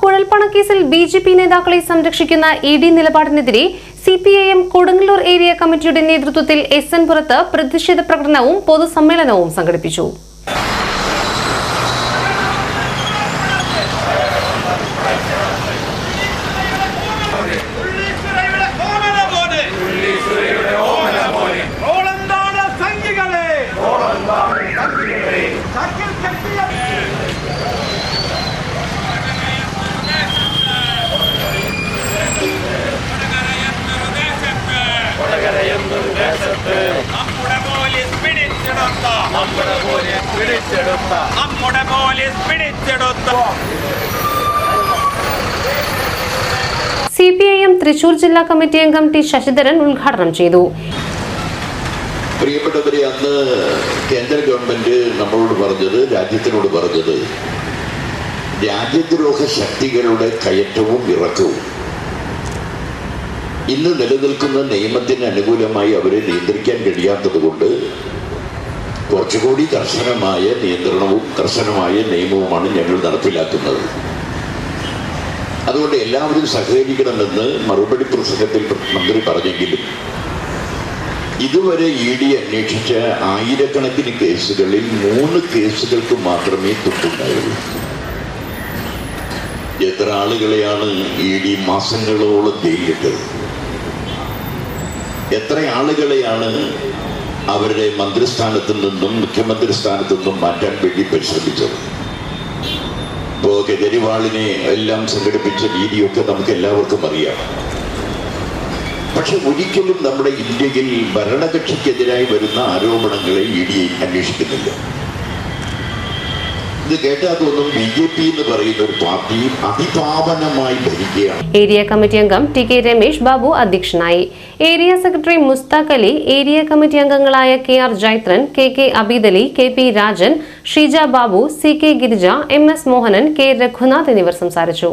കുഴൽപ്പണക്കേസിൽ B J P നേതാക്കളെ സംരക്ഷിക്കുന്ന E D നിലപാടിനെതിരെ C P I M Kodungallur area കമ്മിറ്റിയുടെ നേതൃത്വത്തിൽ എസ് എൻ പുറത്ത് പ്രതിഷേധ പ്രകടനവും പൊതുസമ്മേളനവും സംഘടിപ്പിച്ചു. നമ്മുടെ പോലീസ് പിടിച്ചെടുത്ത. നമ്മുടെ പോലീസ് പിടിച്ചെടുത്ത. C P I M Thrissur ജില്ലാ കമ്മിറ്റി അംഗം ടി ശശിധരൻ ഉദ്ഘാടനം ചെയ്തു. പ്രിയപ്പെട്ടവരെ അന്ന് കേന്ദ്ര ഗവൺമെന്റ് നമ്മളോട് പറഞ്ഞത് രാജ്യത്തിനോട് പറഞ്ഞത് രാജ്യദ്രോഹ ശക്തികളുടെ കയറ്റവും ഇറക്കവും. ഇന്ന് നിലനിൽക്കുന്ന നിയമത്തിന് അനുകൂലമായി അവരെ നിയന്ത്രിക്കാൻ കഴിയാത്തത് കൊണ്ട് കുറച്ചുകൂടി കർശനമായ നിയന്ത്രണവും കർശനമായ നിയമവുമാണ് ഞങ്ങൾ നടപ്പിലാക്കുന്നത്. അതുകൊണ്ട് എല്ലാവരും സഹകരിക്കണമെന്ന് മറുപടി പ്രസംഗത്തിൽ മന്ത്രി പറഞ്ഞെങ്കിലും ഇതുവരെ ഇ ഡി അന്വേഷിച്ച ആയിരക്കണക്കിന് കേസുകളിൽ മൂന്ന് കേസുകൾക്ക് മാത്രമേ തൊട്ടുണ്ടായുള്ളൂ. എത്ര ആളുകളെയാണ് ഇ ഡി മാസങ്ങളോളം ജയിലിട്ടത് എത്ര ആളുകളെയാണ് അവരുടെ മന്ത്രിസ്ഥാനത്തു നിന്നും മുഖ്യമന്ത്രി സ്ഥാനത്തു നിന്നും മാറ്റാൻ വേണ്ടി പരിശ്രമിച്ചത്. ഇപ്പോ കെജരിവാളിനെ എല്ലാം സംഘടിപ്പിച്ച രീതിയൊക്കെ നമുക്ക് എല്ലാവർക്കും അറിയാം. പക്ഷെ ഒരിക്കലും നമ്മുടെ ഇന്ത്യയിൽ ഭരണകക്ഷിക്കെതിരായി വരുന്ന ആരോപണങ്ങളെ ഇ ഡി അന്വേഷിക്കുന്നില്ല. ഇത് കേട്ടാൽ തോന്നും ബി ജെ പി എന്ന് പറയുന്ന ഒരു പാർട്ടി അതിപാവനമായി ഭരിക്കുകയാണ്. ഏരിയ കമ്മിറ്റി അംഗം ടി കെ രമേശ് ബാബു അധ്യക്ഷനായി. Area secretary Mushtaq Ali area committee അംഗങ്ങളായ K R Jaithran K K Abeedali K P Rajan Sheeja Babu C K Girija M S Mohanan K Raghunath എന്നിവർ സംസാരിച്ചു.